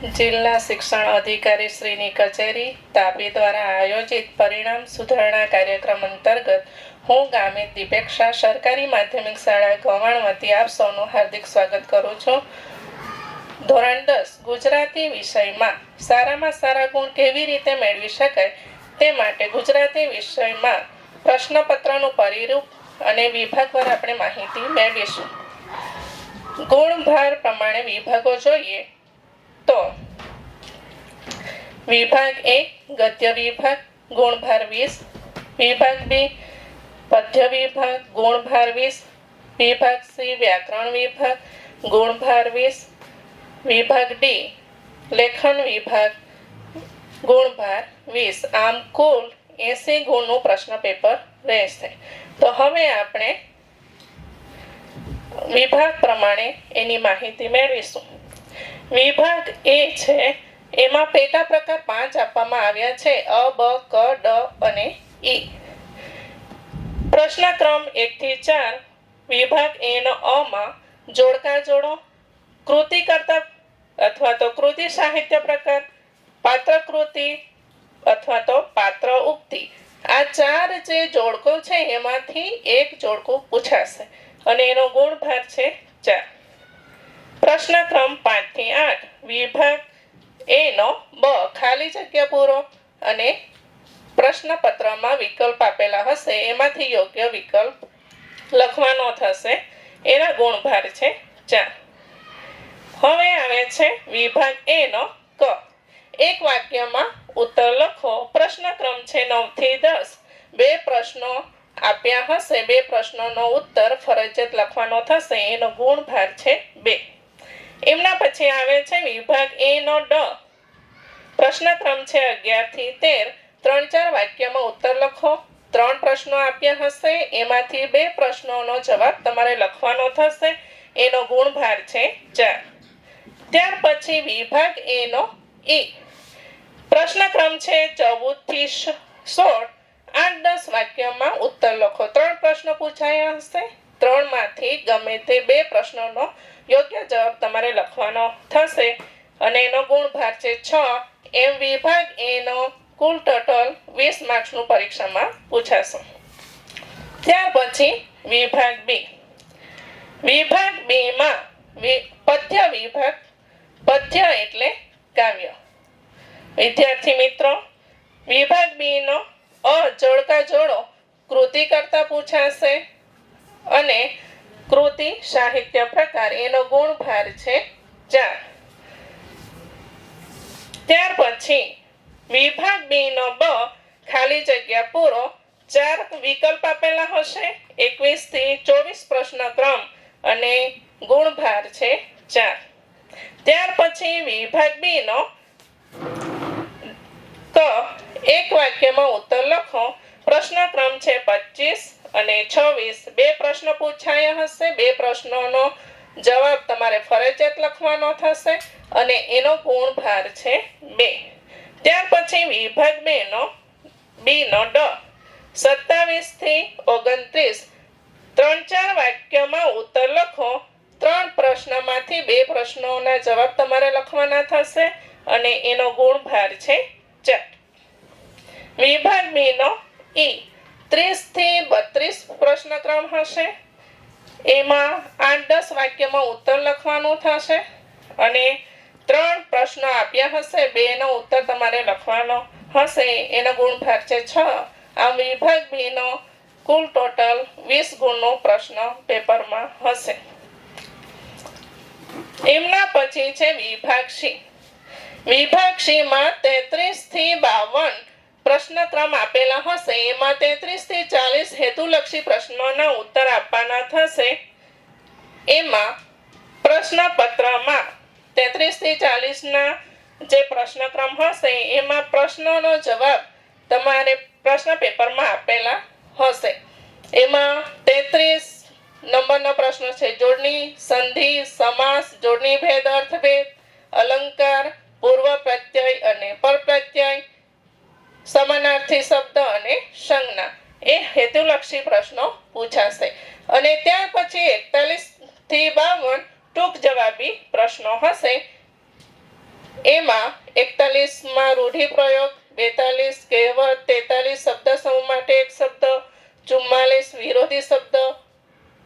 જિલ્લા શિક્ષણ અધિકારી શ્રીની કચેરી તાપી દ્વારા આયોજિત પરિણામ સુધારણા કાર્યક્રમ અંતર્ગત હું ગામે દીપેક્ષા, સરકારી માધ્યમિક શાળા ગવાણ વતી આપ સૌનું હાર્દિક સ્વાગત કરું છું. ધોરણ દસ, ગુજરાતી વિષયમાં સારામાં સારા ગુણ કેવી રીતે મેળવી શકાય તે માટે ગુજરાતી વિષયમાં પ્રશ્નપત્રનું પરિરૂપ અને વિભાગ પર આપણે માહિતી મેળવીશું. ગુણભાર પ્રમાણે વિભાગો જોઈએ તો વિભાગ એક, ગદ્ય વિભાગ, ગુણભાર વીસ, વિભાગ બી, પદ્ય વિભાગ, ગુણભાર વીસ, વિભાગ સી, વ્યાકરણ વિભાગ, ગુણભાર વીસ, વિભાગ ડી, લેખન વિભાગ, ગુણભાર વીસ. આમ કુલ એસી ગુણનું પ્રશ્ન પેપર રહેશે. તો હવે આપણે વિભાગ પ્રમાણે એની માહિતી મેળવીશું. વિભાગ એ છે, એમાં પેટા પ્રકાર પાંચ આપવામાં આવ્યા છે. અ, બ, ક, ડ અને ઈ પ્રશ્ન ક્રમ એક થી ચાર, વિભાગ એ નો અ માં જોડકા જોડો, કૃતિ કરતા અથવા તો કૃતિ સાહિત્ય પ્રકાર, પાત્ર કૃતિ અથવા તો પાત્ર ઉક્તિ. આ ચાર જે જોડકો છે, એમાંથી એક જોડકો પૂછાશે. અને એનો ગુણભાર છે ચાર. પ્રશ્ન ક્રમ પાંચથી આઠ. વિભાગ એ નો બ ખાલી જગ્યા પૂરો અને પ્રશ્નપત્રમાં વિકલ્પ આપેલા હશે. એમાંથી યોગ્ય વિકલ્પ લખવાનો થશે. એના ગુણભાર છે ચાર. હવે આવે છે વિભાગ એ નો ક. એક વાક્યમાં ઉત્તર લખો. પ્રશ્ન ક્રમ છે નવથી દસ. બે પ્રશ્નો આપ્યા હશે. બે પ્રશ્નોનો ઉત્તર ફરજિયાત લખવાનો થશે. એનો ગુણભાર છે બે. એમના પછી આવે છે વિભાગ એ નો ડ. પ્રશ્ન ક્રમ છે અગિયારથી તેર. ત્રણ ચાર વાક્યમાં ઉત્તર લખો. ત્રણ પ્રશ્નો આપ્યા હશે. એમાંથી બે પ્રશ્નોનો જવાબ તમારે લખવાનો થશે. એનો ગુણભાર છે ચાર. ત્યાર પછી વિભાગ એ નો ઈ પ્રશ્ન ક્રમ છે ચૌદથી સોળ. આઠ દસ વાક્યમાં ઉત્તર લખો. ત્રણ પ્રશ્નો પૂછાયા હશે. ત્રણમાંથી ગમે તે બે પ્રશ્નોનો યોગ્ય જવાબ તમારે લખવાનો થશે. અને એનો ગુણભાર છે છ. એમ વિભાગ એનો કુલ ટોટલ વીસ માર્ક્સનું પરીક્ષામાં પૂછાશે. ત્યાર પછી વિભાગ બી. વિભાગ બી માં પદ્ય વિભાગ, પદ્ય એટલે કાવ્ય. વિદ્યાર્થી મિત્રો, વિભાગ બી નો અ જોડકા જોડો કૃતિ કરતા પૂછાશે. અને કૃતિ સાહિત્ય પ્રકાર એનો ગુણભાર છે ચાર. ત્યાર પછી વિભાગ બી નો બ ખાલી જગ્યા પૂરો ચાર વિકલ્પ આપેલા હશે. એકવીસથી ચોવીસ પ્રશ્ન ક્રમ અને ગુણભાર છે ચાર. ત્યાર પછી વિભાગ બી નો ક એક વાક્યમાં ઉત્તર લખો. પ્રશ્ન ક્રમ છે પચીસ. અને છવ્વીસ, બે પ્રશ્ન પૂછાયા હશે. બે પ્રશ્નોનો જવાબ તમારે ફરજિયાત લખવાનો થશે અને એનો ગુણભાર છે બે. ત્યાર પછી વિભાગ બે નો બી નો ડ. સત્તાવીસથી ઓગણત્રીસ. ત્રણ ચાર વાક્યમાં ઉત્તર લખો. ત્રણ પ્રશ્નમાંથી બે પ્રશ્નોના જવાબ તમારે લખવાના થશે અને એનો ગુણભાર છે ચાર વિભાગ બી નો ઈ. ત્રીસથી બત્રીસ પ્રશ્નક્રમ હશે. એમાં આઠ દસ વાક્યમાં ઉત્તર લખવાનું થશે અને ત્રણ પ્રશ્નો આપ્યા હશે. બેનો ઉત્તર તમારે લખવાનો હશે. એનો ગુણભાગ છે છ. આમ વિભાગ બી નો કુલ ટોટલ વીસ ગુણનો પ્રશ્ન પેપરમાં હશે. એમના પછી છે વિભાગ સી. વિભાગ સી માં તેત્રીસથી બાવન પ્રશ્નક્રમ આપેલા હશે. એમાં તેત્રીસથી ચાલીસ હેતુલક્ષી પ્રશ્નોના ઉત્તર આપવાના થશે. એમાં પ્રશ્નપત્રમાં તેત્રીસથી ચાલીસ ના જે પ્રશ્નક્રમ હશે, એમાં પ્રશ્નોનો જવાબ તમારે પ્રશ્ન પેપરમાં આપેલા હશે. એમાં તેત્રીસ નંબરનો પ્રશ્ન છે, જોડણી, સંધિ, સમાસ, જોડણી, ભેદ, અર્થભેદ, અલંકાર, પૂર્વ પ્રત્યય અને પર પ્રત્યય સમાનાર્થી શબ્દ અને સંજ્ઞા. એ હેતુલક્ષી પ્રશ્નો પૂછાશે. અને ત્યાર પછી એકતાલીસથી બાવન ટૂંક જવાબી પ્રશ્નો હશે. એમાં એકતાલીસમાં રૂઢિપ્રયોગ બેતાલીસ, કહેવત, તેતાલીસ શબ્દ સમૂહ માટે એક શબ્દ, ચુમ્માલીસ વિરોધી શબ્દ,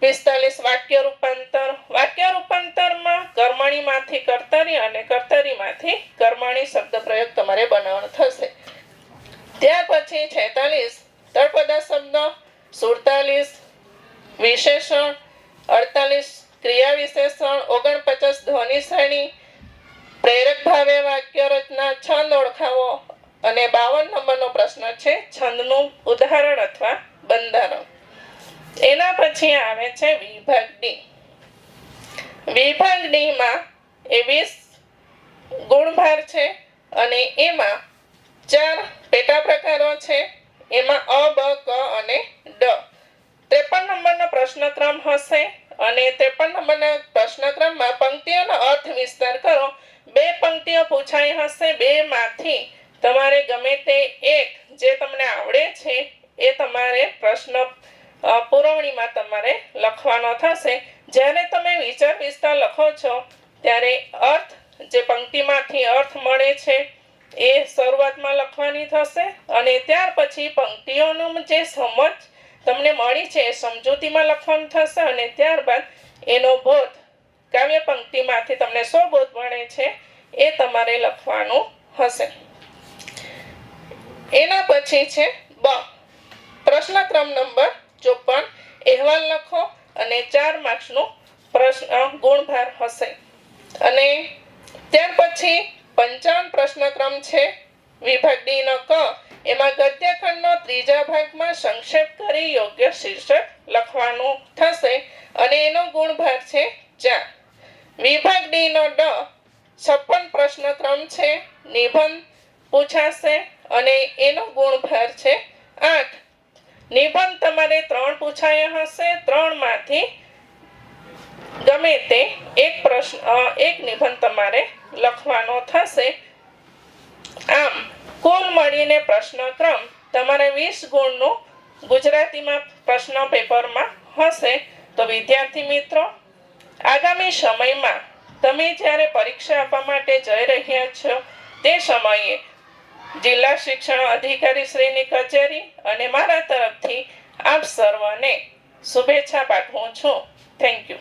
પિસ્તાલીસ વાક્ય રૂપાંતર. વાક્ય રૂપાંતરમાં કર્મણીમાંથી કર્તરી અને કર્તરીમાંથી કર્મણી શબ્દ પ્રયોગ તમારે બનાવવાનો થશે. ત્યાર પછી છેતાલીસ તળપદા શબ્દ સુડતાલીસ, વિશેષણ, અડતાલીસ ક્રિયા વિશેષણ ઓગણપચાસ, ધ્વનિ શ્રેણી, પ્રેરક ભાવે વાક્ય રચના, છંદ ઓળખાવો અને બાવન નંબરનો પ્રશ્ન છે, છંદનું ઉદાહરણ અથવા બંધારણ. એના પછી આવે છે વિભાગ ડી વિભાગ ડી માં એ વીસ ગુણભાર છે અને એમાં ચાર પેટા પ્રકારો છે. એમાં અ, બ, ક અને ડ. ત્રેપન નંબરનો પ્રશ્નક્રમ હશે અને ત્રેપન નંબરના પ્રશ્નક્રમમાં પંક્તિઓનો અર્થ વિસ્તાર કરો. બે પંક્તિઓ પૂછાઈ હશે બે માંથી તમારે ગમે તે એક જે તમને આવડે છે એ તમારે પ્રશ્ન પુરવણીમાં તમારે લખવાનો થશે. જ્યારે તમે વિચાર વિસ્તાર લખો છો, ત્યારે અર્થ, જે પંક્તિમાંથી અર્થ મળે છે એ શરૂઆતમાં લખવાની થશે અને ત્યાર પછી પંક્તિઓનું જે સમજ તમને મળી છે એ સમજૂતીમાં લખવાનું થશે અને ત્યારબાદ એનો બોધ કાવ્ય પંક્તિમાંથી તમને સો બોધ મળે છે એ તમારે લખવાનું હશે. એના પછી છે બ. પ્રશ્નક્રમ નંબર ચોપન. અહેવાલ લખો અને ચાર માર્ક્સનો પ્રશ્ન ગુણભાર હશે. અને ત્યાર પછી પંચાવન પ્રશ્નક્રમ છે. વિભાગ નો ક. એમાં ગદ્યખંડનો ત્રીજા ભાગમાં સંક્ષેપ કરી યોગ્ય શીર્ષક લખવાનું થશે અને એનો ગુણભાર છે ચાર. વિભાગ ડી નો ડ. છપ્પન પ્રશ્નક્રમ છે. નિબંધ પૂછાશે અને એનો ગુણભાર છે આઠ. નિબંધ તમારે ત્રણ પૂછાયા હશે. ત્રણમાંથી ગમે તે એક એક નિબંધ તમારે લખવાનો થશે. આમ, કુલ મળીને પ્રશ્નક્રમ તમારે વીસ ગુણનું ગુજરાતીમાં પ્રશ્ન પેપરમાં હશે. તો વિદ્યાર્થી મિત્રો, આગામી સમયમાં તમે જ્યારે પરીક્ષા આપવા માટે જઈ રહ્યા છો, તે સમયે જિલ્લા શિક્ષણ અધિકારી શ્રીની કચેરી અને મારા તરફથી આપ સર્વને શુભેચ્છા પાઠવું છું. Thank you